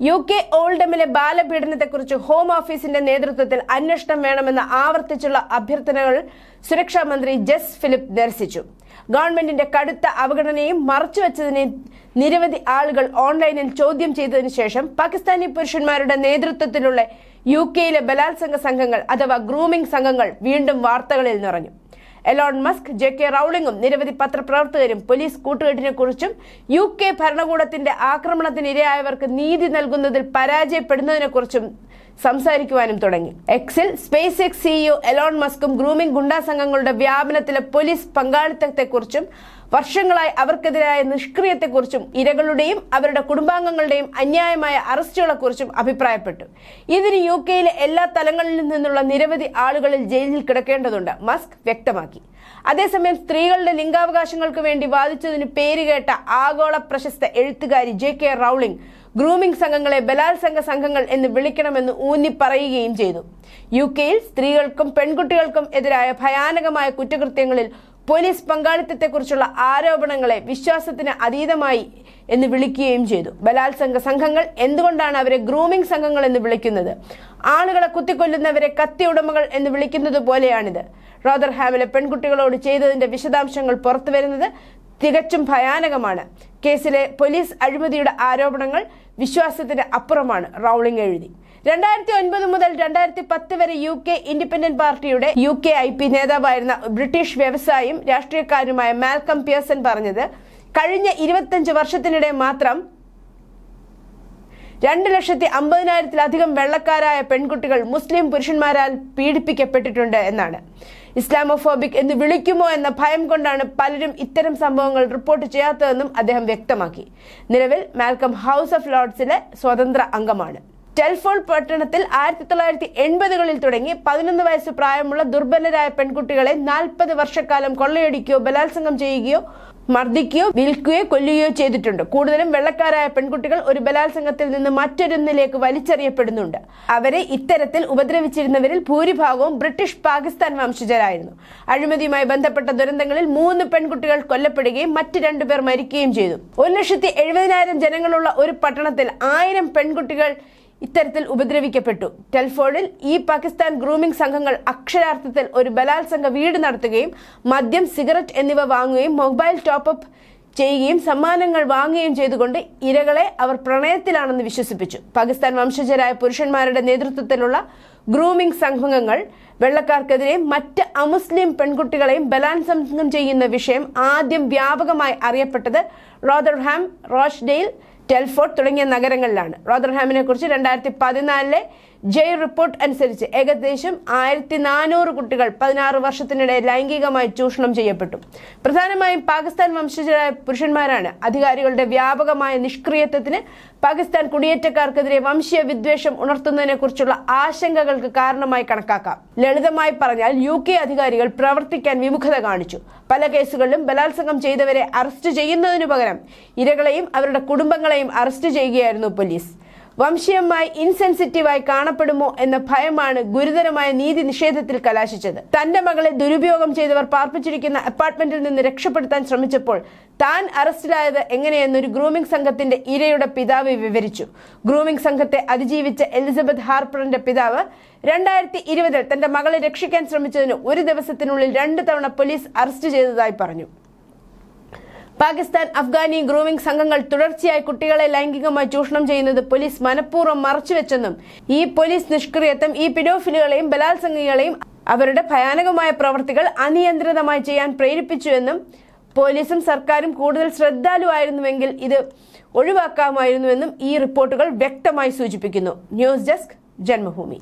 U K ഓൾഡമിലെ ബാലപീഡനത്തെക്കുറിച്ച് home ഓഫീസിന്റെ നേതൃത്വത്തിൽ അന്വേഷണം വേണമെന്ന ആവർത്തിച്ചുള്ള അഭ്യർത്ഥനകൾ സുരക്ഷാ മന്ത്രി ജസ് ഫിലിപ്പ് നിരസിച്ചു ഗവൺമെന്റിന്റെ കടുത്ത അവഗണനയും മറച്ചുവെച്ചതിനെയും നിരവധി ആളുകൾ ഓൺലൈനിൽ ചോദ്യം ചെയ്തതിനു ശേഷം പാകിസ്ഥാനി പുരുഷന്മാരുടെ നേതൃത്വത്തിലുള്ള യു കെയിലെ ബലാത്സംഗ സംഘങ്ങൾ അഥവാ ഗ്രൂമിംഗ് സംഘങ്ങൾ വീണ്ടും വാർത്തകളിൽ നിറഞ്ഞു. എലോൺ മസ്ക് ജെ കെ റൌളിംഗും നിരവധി പത്രപ്രവർത്തകരും പോലീസ് കൂട്ടുകെട്ടിനെ കുറിച്ചും യു കെ ഭരണകൂടത്തിന്റെ ആക്രമണത്തിന് ഇരയായവർക്ക് നീതി നൽകുന്നതിൽ പരാജയപ്പെടുന്നതിനെക്കുറിച്ചും സംസാരിക്കുവാനും തുടങ്ങി. എക്സിൽ സ്പേസ് എക്സ് സിഇഒ എലോൺ മസ്കും ഗ്രൂമിംഗ് ഗുണ്ടാ സംഘങ്ങളുടെ വ്യാപനത്തിലെ പോലീസ് പങ്കാളിത്തത്തെക്കുറിച്ചും വർഷങ്ങളായി അവർക്കെതിരായ നിഷ്ക്രിയത്തെക്കുറിച്ചും ഇരകളുടെയും അവരുടെ കുടുംബാംഗങ്ങളുടെയും അന്യായമായ അറസ്റ്റുകളെക്കുറിച്ചും അഭിപ്രായപ്പെട്ടു. ഇതിന് യു കെയിലെ എല്ലാ തലങ്ങളിൽ നിന്നുള്ള നിരവധി ആളുകളിൽ ജയിലിൽ കിടക്കേണ്ടതുണ്ട് മസ്ക് വ്യക്തമാക്കി. അതേസമയം സ്ത്രീകളുടെ ലിംഗാവകാശങ്ങൾക്ക് വേണ്ടി വാദിച്ചതിന് പേരുകേട്ട ആഗോള പ്രശസ്ത എഴുത്തുകാരി ജെ കെ റൌളിംഗ് ഗ്രൂമിംഗ് സംഘങ്ങളെ ബലാത്സംഗ സംഘങ്ങൾ എന്ന് വിളിക്കണമെന്ന് ഊന്നി പറയുകയും ചെയ്തു. യു കെയിൽ സ്ത്രീകൾക്കും പെൺകുട്ടികൾക്കും എതിരായ ഭയാനകമായ കുറ്റകൃത്യങ്ങളിൽ പോലീസ് പങ്കാളിത്തത്തെക്കുറിച്ചുള്ള ആരോപണങ്ങളെ വിശ്വാസത്തിന് അതീതമായി എന്ന് വിളിക്കുകയും ചെയ്തു. ബലാത്സംഗ സംഘങ്ങൾ എന്തുകൊണ്ടാണ് അവരെ ഗ്രൂമിംഗ് സംഘങ്ങൾ എന്ന് വിളിക്കുന്നത്? ആളുകളെ കുത്തിക്കൊല്ലുന്നവരെ കത്തി ഉടമകൾ എന്ന് വിളിക്കുന്നത് പോലെയാണിത്. റോദർഹാമിലെ പെൺകുട്ടികളോട് ചെയ്തതിന്റെ വിശദാംശങ്ങൾ പുറത്തു വരുന്നത് തികച്ചും ഭയാനകമാണ്. കേസിലെ പോലീസ് അഴിമതിയുടെ ആരോപണങ്ങൾ വിശ്വാസത്തിന് അപ്പുറമാണ് റൗളിംഗ് എഴുതി. രണ്ടായിരത്തി ഒൻപത് മുതൽ രണ്ടായിരത്തി പത്ത് വരെ യു കെ ഇൻഡിപെൻഡന്റ് പാർട്ടിയുടെ യു കെ ഐ പി നേതാവായിരുന്ന ബ്രിട്ടീഷ് വ്യവസായിയും രാഷ്ട്രീയക്കാരുമായ മാൽക്കം പിയേഴ്സൺ പറഞ്ഞത് കഴിഞ്ഞ ഇരുപത്തഞ്ച് വർഷത്തിനിടെ മാത്രം രണ്ട് ലക്ഷത്തി അമ്പതിനായിരത്തിലധികം വെള്ളക്കാരായ പെൺകുട്ടികൾ മുസ്ലിം പുരുഷന്മാരാൽ പീഡിപ്പിക്കപ്പെട്ടിട്ടുണ്ട് എന്നാണ്. ഇസ്ലാമോഫോബിക് എന്ന് വിളിക്കുമോ എന്ന ഭയം കൊണ്ടാണ് പലരും ഇത്തരം സംഭവങ്ങൾ റിപ്പോർട്ട് ചെയ്യാത്തതെന്നും അദ്ദേഹം വ്യക്തമാക്കി. നിലവിൽ മാൽക്കം ഹൗസ് ഓഫ് ലോർഡ്സിലെ സ്വതന്ത്ര അംഗമാണ്. ടെൽഫോൾ പട്ടണത്തിൽ ആയിരത്തി തൊള്ളായിരത്തി എൺപതുകളിൽ തുടങ്ങി പതിനൊന്ന് വയസ്സ് പ്രായമുള്ള ദുർബലരായ പെൺകുട്ടികളെ നാൽപ്പത് വർഷക്കാലം കൊള്ളയടിക്കുകയോ ബലാത്സംഗം ചെയ്യുകയോ മർദ്ദിക്കുകയോ വിൽക്കുകയോ കൊല്ലുകയോ ചെയ്തിട്ടുണ്ട്. കൂടുതലും വെള്ളക്കാരായ പെൺകുട്ടികൾ ഒരു ബലാത്സംഗത്തിൽ നിന്ന് മറ്റൊരൊന്നിലേക്ക് വലിച്ചെറിയപ്പെടുന്നുണ്ട്. അവരെ ഇത്തരത്തിൽ ഉപദ്രവിച്ചിരുന്നവരിൽ ഭൂരിഭാഗവും ബ്രിട്ടീഷ് പാകിസ്ഥാൻ വംശജരായിരുന്നു. അഴിമതിയുമായി ബന്ധപ്പെട്ട ദുരന്തങ്ങളിൽ മൂന്ന് പെൺകുട്ടികൾ കൊല്ലപ്പെടുകയും മറ്റ് രണ്ടുപേർ മരിക്കുകയും ചെയ്തു. ഒരു ലക്ഷത്തി എഴുപതിനായിരം ജനങ്ങളുള്ള ഒരു പട്ടണത്തിൽ ആയിരം പെൺകുട്ടികൾ ഇത്തരത്തിൽ ഉപദ്രവിക്കപ്പെട്ടു. ടെൽഫോർഡിൽ ഈ പാകിസ്ഥാൻ ഗ്രൂമിംഗ് സംഘങ്ങൾ അക്ഷരാർത്ഥത്തിൽ ഒരു ബലാത്സംഗ വീട് നടത്തുകയും മദ്യം സിഗരറ്റ് എന്നിവ വാങ്ങുകയും മൊബൈൽ ടോപ്പപ്പ് ചെയ്യുകയും സമ്മാനങ്ങൾ വാങ്ങുകയും ചെയ്തുകൊണ്ട് ഇരകളെ അവർ പ്രണയത്തിലാണെന്ന് വിശ്വസിപ്പിച്ചു. പാകിസ്ഥാൻ വംശജരായ പുരുഷന്മാരുടെ നേതൃത്വത്തിലുള്ള ഗ്രൂമിംഗ് സംഘങ്ങൾ വെള്ളക്കാർക്കെതിരെ മറ്റ് അമുസ്ലിം പെൺകുട്ടികളെയും ബലാത്സംഗം ചെയ്യുന്ന വിഷയം ആദ്യം വ്യാപകമായി അറിയപ്പെട്ടത് റോദർഹാം റോഷ്ഡെയിൽ ടെൽഫോർട്ട് തുടങ്ങിയ നഗരങ്ങളിലാണ്. റോദർഹാമിനെ കുറിച്ച് രണ്ടായിരത്തി പതിനാലിലെ ജയ് റിപ്പോർട്ട് അനുസരിച്ച് ഏകദേശം ആയിരത്തി നാനൂറ് കുട്ടികൾ പതിനാറ് വർഷത്തിനിടെ ലൈംഗികമായി ചൂഷണം ചെയ്യപ്പെട്ടു. പ്രധാനമായും പാകിസ്ഥാൻ വംശജരായ പുരുഷന്മാരാണ് അധികാരികളുടെ വ്യാപകമായ നിഷ്ക്രിയത്വത്തിന് പാകിസ്ഥാൻ കുടിയേറ്റക്കാർക്കെതിരെ വംശീയ വിദ്വേഷം ഉണർത്തുന്നതിനെ കുറിച്ചുള്ള ആശങ്കകൾക്ക് കാരണമായി കണക്കാക്കാം. ലളിതമായി പറഞ്ഞാൽ യു കെ അധികാരികൾ പ്രവർത്തിക്കാൻ വിമുഖത കാണിച്ചു. പല കേസുകളിലും ബലാത്സംഗം ചെയ്തവരെ അറസ്റ്റ് ചെയ്യുന്നതിനു പകരം ഇരകളെയും അവരുടെ കുടുംബങ്ങളെയും അറസ്റ്റ് ചെയ്യുകയായിരുന്നു പോലീസ്. വംശീയമായി ഇൻസെൻസിറ്റീവായി കാണപ്പെടുമോ എന്ന ഭയമാണ് ഗുരുതരമായ നീതി നിഷേധത്തിൽ കലാശിച്ചത്. തന്റെ മകളെ ദുരുപയോഗം ചെയ്തവർ പാർപ്പിച്ചിരിക്കുന്ന അപ്പാർട്ട്മെന്റിൽ നിന്ന് രക്ഷപ്പെടുത്താൻ ശ്രമിച്ചപ്പോൾ താൻ അറസ്റ്റിലായത് എങ്ങനെയെന്നൊരു ഗ്രൂമിംഗ് സംഘത്തിന്റെ ഇരയുടെ പിതാവ് വിവരിച്ചു. ഗ്രൂമിംഗ് സംഘത്തെ അതിജീവിച്ച എലിസബത്ത് ഹാർപ്പറിന്റെ പിതാവ് രണ്ടായിരത്തി ഇരുപതിൽ തന്റെ മകളെ രക്ഷിക്കാൻ ശ്രമിച്ചതിന് ഒരു ദിവസത്തിനുള്ളിൽ രണ്ട് തവണ പോലീസ് അറസ്റ്റ് ചെയ്തതായി പറഞ്ഞു. പാകിസ്ഥാൻ അഫ്ഗാനി ഗ്രൂമിംഗ് സംഘങ്ങൾ തുടർച്ചയായി കുട്ടികളെ ലൈംഗികമായി ചൂഷണം ചെയ്യുന്നത് പോലീസ് മനഃപൂർവം മറച്ചുവെച്ചെന്നും ഈ പോലീസ് നിഷ്ക്രിയത്വം ഈ പിഡോഫിലുകളെയും ബലാത്സംഗികളെയും അവരുടെ ഭയാനകമായ പ്രവർത്തികൾ അനിയന്ത്രിതമായി ചെയ്യാൻ പ്രേരിപ്പിച്ചുവെന്നും പോലീസും സർക്കാരും കൂടുതൽ ശ്രദ്ധാലുവായിരുന്നുവെങ്കിൽ ഇത് ഒഴിവാക്കാമായിരുന്നുവെന്നും ഈ റിപ്പോർട്ടുകൾ വ്യക്തമായി സൂചിപ്പിക്കുന്നു. News desk Janmabhumi.